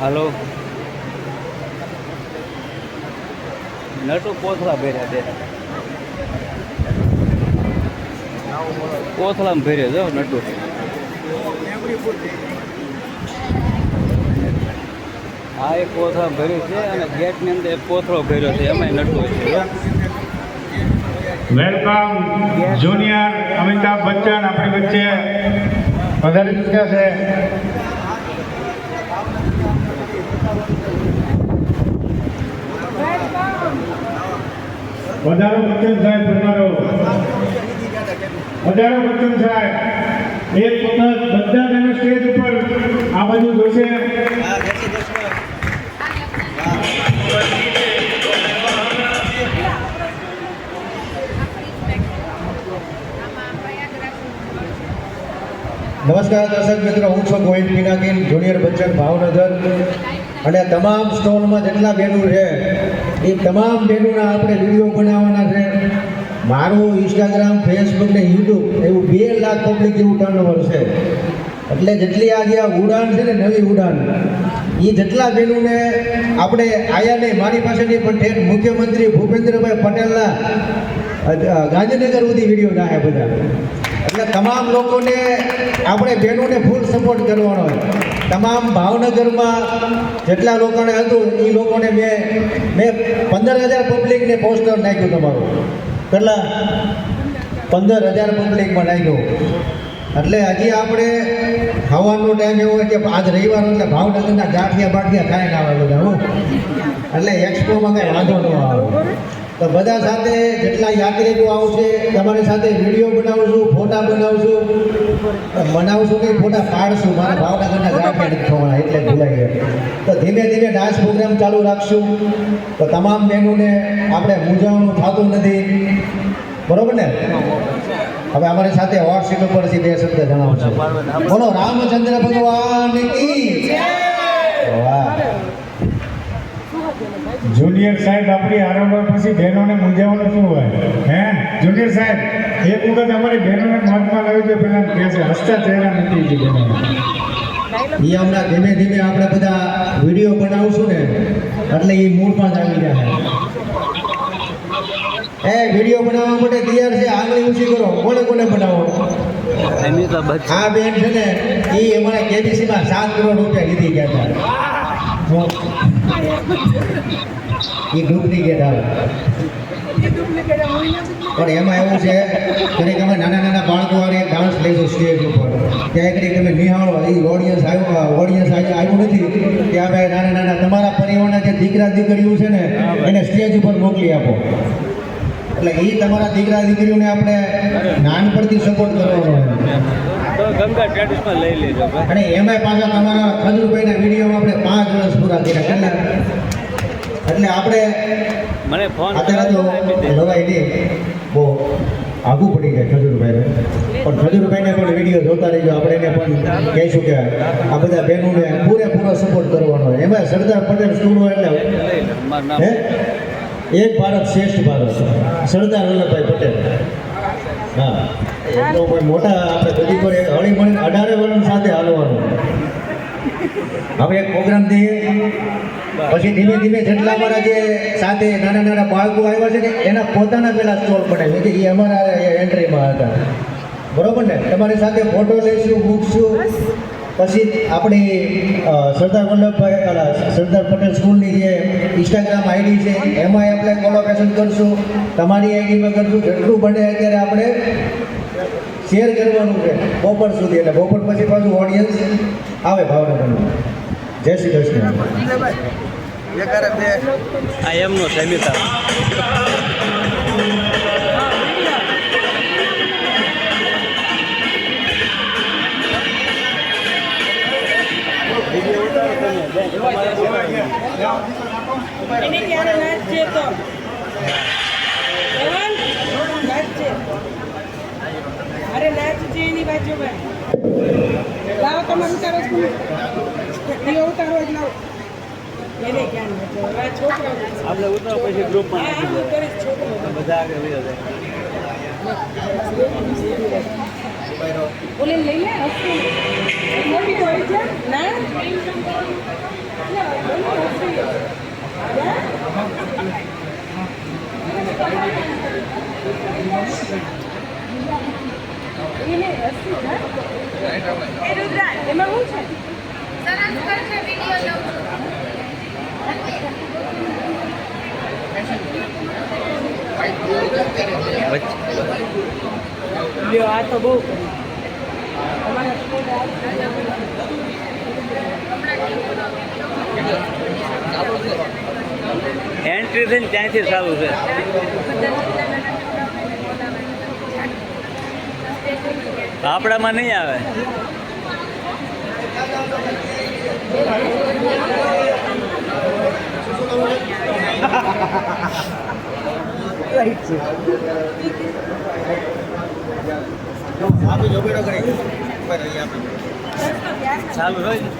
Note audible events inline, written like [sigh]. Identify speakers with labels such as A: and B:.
A: હાલો. નટુ કોથળા ભર્યા બે. કોથળામાં ભર્યા જો નટુ. આ એક કોથળા ભર્યું છે અને ગેટની અંદર એક પોથરો ભર્યો છે એમાં નટુ છે.
B: વેલકમ જુનિયર અમિતાભ બચ્ચન આપણી વચ્ચે પધારી ચૂક્યા છે. વધારો બચ્ચન સાહેબ તમારો વધારો બચ્ચન સાહેબ. એક વખત બધા તેના સ્ટેજ ઉપર આ બાજુ જોશે.
C: નમસ્કાર દર્શક મિત્રો, હું છું ગોહિલ પિનાકીન જુનિયર બચ્ચન ભાવનગર. અને તમામ સ્ટોલમાં જેટલા બેનું છે, એ તમામ બેનરના આપણે વીડિયો બનાવવાના છે. મારું ઇન્સ્ટાગ્રામ ફેસબુક ને યુટ્યુબ એવું બે લાખ પબ્લિક જેવું ટર્નઓવર છે. એટલે જેટલી આજે આ ઉડાન છે ને નવી ઉડાન, એ જેટલા બહેનોને આપણે આયા નહીં, મારી પાસે પણ ઠેઠ મુખ્યમંત્રી ભૂપેન્દ્રભાઈ પટેલના ગાંધીનગર સુધી વીડિયો નાખે બધા. તમામ લોકોને આપણે બહેનોને ફૂલ સપોર્ટ કરવાનો તમામ ભાવનગરમાં જેટલા લોકોને હતું એ લોકોને મેં મેં પંદર હજાર પબ્લિકને પોસ્ટર નાખ્યું તમારું. કેટલા? પંદર હજાર પબ્લિકમાં નાખ્યું. એટલે હજી આપણે ખાવાનો ટાઈમ એવો કે આજ રવિવાર એટલે ભાવનગરના ગાંઠિયા બાઠિયા ખાઈને આવે બધા, હું. એટલે એક્સપોમાં કાંઈ વાંધો ન આવે. તો બધા સાથે જેટલા યાત્રિકો આવશે તમારી સાથે વીડિયો બનાવશું ફોટા બનાવશું મનાવશું કે ફોટા પાડશું? મારા ભાવનગરના ગાંઠિયા થવાના એટલે ભૂલાઈ ગયા. તો ધીમે ધીમે ડાન્સ પ્રોગ્રામ ચાલુ રાખશું. તો તમામ બહેનોને આપણે મૂંઝાવણું થતું નથી. બરોબર ને? હવે અમારી સાથે વોટ્સએપ ઉપરથી બે શબ્દ જણાવશો બોલો રામચંદ્ર ભગવાન કી વાહ.
B: જુનિયર સાહેબ આપણી આરોગ્ય પછી બહેનોને મૂંઝાવાનું શું હોય? હે? જુનિયર સાહેબ એક વખત અમારી બહેનોને માર્ગમાં લાવી છે પેલા કહે છે હસતા ચહેરા નથી જે બહેનો.
C: એ હમણાં ધીમે ધીમે આપણે બધા વીડિયો બનાવશું ને એટલે એ મૂળમાં જ આવી જાય એ વીડિયો બનાવવા માટે તૈયાર છે આંગળી ઊંચી કરો કોને કોને બનાવો? આ બેન છે ને એ અમારા કેબીસીમાં સાત કરોડ રૂપિયા લીધી ગયા હતા. એ ડુપ્લિકેટ આવે. પણ એમાં એવું છે કે તમે નાના નાના બાળકો વાળે ડાન્સ લઈશું સ્ટેજ ઉપર. ત્યાં એક તમે નિહાળો એ ઓડિયન્સ આવ્યો ઓડિયન્સ આવ્યું નથી. ત્યાં ભાઈ નાના નાના તમારા પરિવારના જે દીકરા દીકરીઓ છે ને એને સ્ટેજ ઉપર મોકલી આપો. એટલે એ તમારા દીકરા દીકરીઓને આપણે નાનપણથી સપોર્ટ કરવાનો. અને એમાંય પાછા તમારા ખજૂરભાઈના વિડીયોમાં આપણે પાંચ વર્ષ પૂરા કર્યા. કેટલા? એટલે આપણે
A: મને ફોન
C: અત્યારે તો લવાઈ નહીં બહુ આઘું પડી ગયા ખજૂરભાઈને. પણ ખજૂરભાઈને પણ વીડિયો જોતા રહીજો આપણે એને પણ કહીશું કે આ બધા બહેનોને પૂરેપૂરો સપોર્ટ કરવાનો. એમાં સરદાર પટેલ સ્ટુડિયો એટલે હે? એક ભારત શ્રેષ્ઠ ભારત. સરદાર વલ્લભભાઈ પટેલ. હા. એટલો કોઈ મોટા આપણે બધી પર હળી મળીને અઢારે વર્ષ સાથે હાલવાનું. હવે એક પ્રોગ્રામ દઈએ પછી ધીમે ધીમે જેટલા અમારા જે સાથે નાના નાના બાળકો આવ્યા છે ને એના પોતાના પેલા સ્ટોલ બનાવી કે એ અમારા એન્ટ્રીમાં હતા. બરોબર ને? તમારી સાથે ફોટો લઈશું મૂકશું. પછી આપણી સરદાર વલ્લભભાઈ સરદાર પટેલ સ્કૂલની જે ઇન્સ્ટાગ્રામ આઈડી છે એમાં આપણે કોલોકેશન કરશું. તમારી આઈડીમાં કરશું. જેટલું બને અત્યારે આપણે શેર કરવાનું છે. બપોર સુધી. એટલે બપોર પછી પાછું ઓડિયન્સ આવે ભાવનગરનું જય શ્રી કૃષ્ણ.
A: આ એમનો સમિતા
D: એને ત્યારે નાચજે તો? એની બાજુ લાવો તમારું ઉતારો દીવો ઉતારો જ લાવો એને છોકરો
A: આપણે ઉતરો પછી ગ્રુપમાં
D: છોકરો.
A: બધા આગળ જાય.
D: ઓલે લઈ લે મોટી હોય છે. ના એમાં શું છે
E: સરસ કરશે વીડિયો લઉં છું
D: લ્યો આ તો બહુ
A: એન્ટ્રી થઈને ત્યાંથી સારું છે. આપણામાં નહીં આવે. [laughs] [laughs] ચાલુ હોય